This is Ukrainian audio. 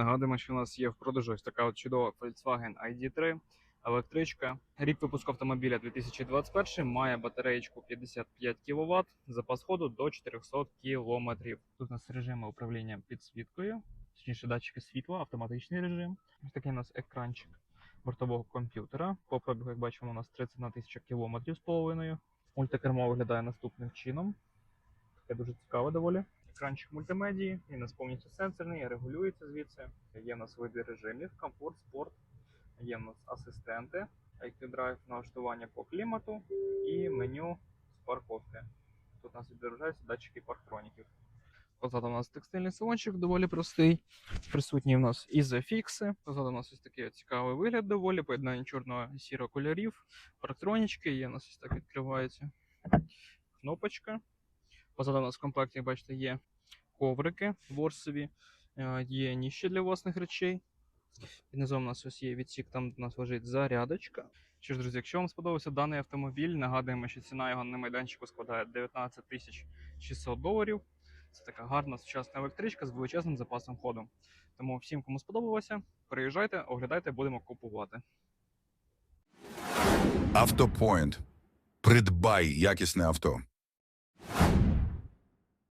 Нагадуємо, що у нас є в продажу ось така от чудова Volkswagen ID3, електричка. Рік випуску автомобіля 2021, має батареєчку 55 кВт, запас ходу до 400 км. Тут у нас режими управління підсвіткою, точніше датчики світла, автоматичний режим. Ось такий у нас екранчик бортового комп'ютера. По пробігу, як бачимо, у нас 31 тисяча кілометрів з половиною. Мультикермо виглядає наступним чином. Таке дуже цікаве доволі. Екранчик мультимедії, він повністю сенсорний, регулюється звідси. Є в нас вибір режимів, комфорт, спорт, є в нас асистенти, IQ Drive, налаштування по клімату і меню з парковки. Тут у нас відображаються датчики парктроніків. Позаду у нас текстильний салончик доволі простий. Присутні в нас ізофікси. Позаду у нас ось такий цікавий вигляд доволі, поєднання чорного і сірого кольорів. Парктронічки, є у нас ось так відкривається. Кнопочка. Позаду у нас в комплекті, як бачите, є коврики ворсові, е, є ніщі для власних речей. Під низом у нас ось є відсік, там у нас лежить зарядочка. Що ж, друзі, якщо вам сподобався даний автомобіль, нагадуємо, що ціна його на майданчику складає 19 тисяч 600 доларів. Це така гарна сучасна електричка з величезним запасом ходу. Тому всім, кому сподобалося, приїжджайте, оглядайте, будемо купувати. Автопоінт. Придбай якісне авто.